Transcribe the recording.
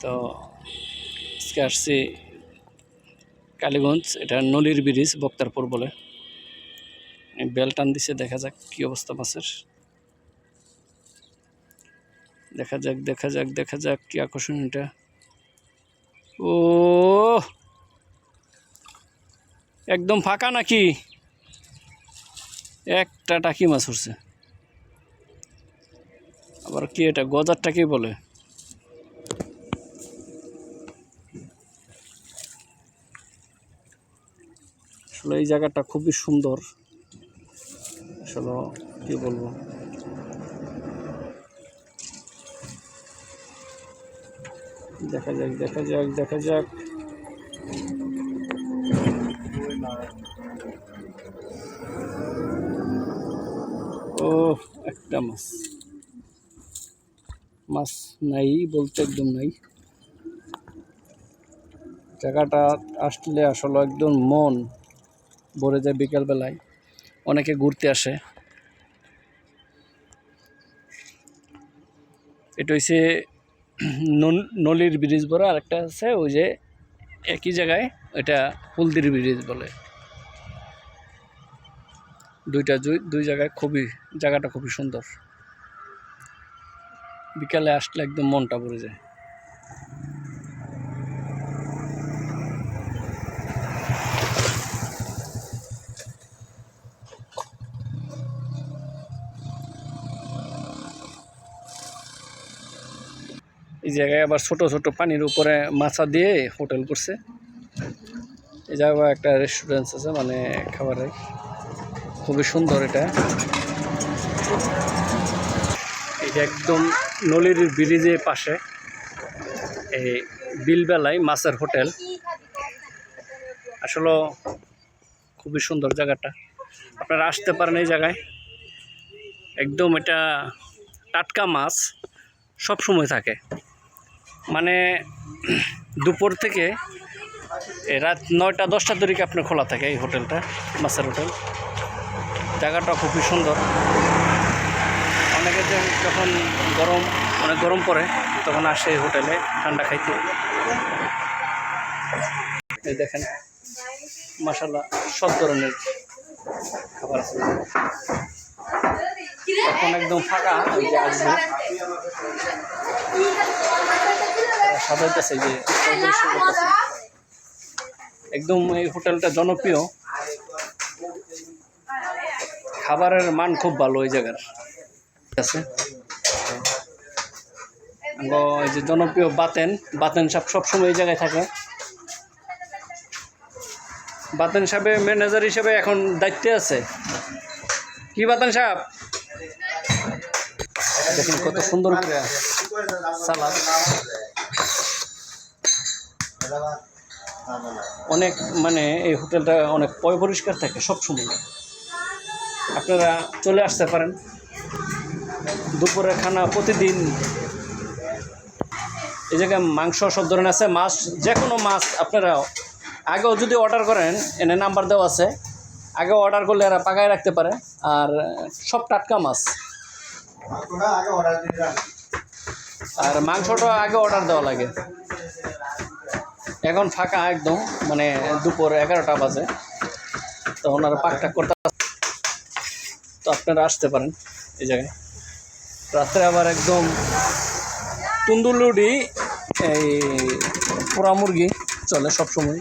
তো আজকে আসছি কালীগঞ্জ, এটা নলির ব্রিজ, বক্তারপুর বলে। বেল টান দিছে, দেখা যাক কি অবস্থা মাছের। দেখা যাক দেখা যাক দেখা যাক কি আকর্ষণ এটা। ও! একদম ফাঁকা নাকি? একটা টাকি মাছ উঠছে। আবার কি এটা গজার টাকি বলে? আসলে এই জায়গাটা খুবই সুন্দর। আসলে কি বলব? দেখা যাক দেখা যাক দেখা যাক। ও একটা মাছ। মাছ নাই বলতে একদম নাই। জায়গাটা আসলে আসলে একদম মন। ভরে যায় বিকালবেলায়। অনেকে ঘুরতে আসে। এটা হচ্ছে নল- নলির ব্রিজ বলে আর একটা আছে, ওই যে একই জায়গায় ওইটা হলদির ব্রিজ বলে। দুইটা দুই দুই জায়গায় খুবই, জায়গাটা খুবই সুন্দর। বিকালে আসলে একদম মনটা ভরে যায়। এই জায়গায় আবার ছোট ছোট পানির উপরে মাছা দিয়ে হোটেল করছে। এই জায়গায় একটা রেস্টুরেন্ট আছে মানে খাবারের খুবই সুন্দর এটা। এটা একদম নলির ব্রিজের পাশে এই বিলবেলায় মাছের হোটেল। আসলে খুবই সুন্দর জায়গাটা। আপনারা আসতে পারেন এই জায়গায়। একদম এটা টাটকা মাছ সব সময় থাকে। মানে দুপুর থেকে রাত নয়টা, দশটা তরিকে আপনার খোলা থাকে এই হোটেলটা, মাছের হোটেল। জায়গাটা খুবই সুন্দর। অনেকে যখন গরম অনেক গরম পড়ে, তখন আসে এই হোটেলে ঠান্ডা খাইতে। এই দেখেন মশালা সব ধরনের খাবার আছে। এখন একদম ফাঁকা আসবে। সাজাইতেছে যে একদম এই হোটেলটা জনপ্রিয়। খাবারের মান খুব ভালো ওই জায়গার। আছে। এই যে জনপ্রিয় বাতেন বাতেন সাহেব সবসময় এই জায়গায় থাকে। বাতেন সাহেবের ম্যানেজার হিসেবে এখন দায়িত্বে আছে। কি বাতেন সাহেব? দেখুন কত সুন্দর সালাদ। অনেক মানে এই হোটেলটা অনেক পয় পরিষ্কার থাকে সব সময়। আপনারা চলে আসতে পারেন। দুপুরের খানা প্রতিদিন। এই জায়গায় মাংস সব ধরনের আছে মাছ যে কোনো মাছ আপনারা আগেও যদি অর্ডার করেন এনে নাম্বার দেওয়া আছে। আগে অর্ডার করলে এরা পাকায় রাখতে পারে। আর সব টাটকা মাছ। আর মাংসটা আগে অর্ডার দেওয়া লাগে। এখন ফাঁকা একদম মানে দুপুর এগারোটা বাজে। তো ওনারা পাকটা করতে তো আপনারা আসতে পারেন এই জায়গায়। রাত্রে আবার একদম তুন্দুলুডি এই পোড়া মুরগি চলে সবসময়।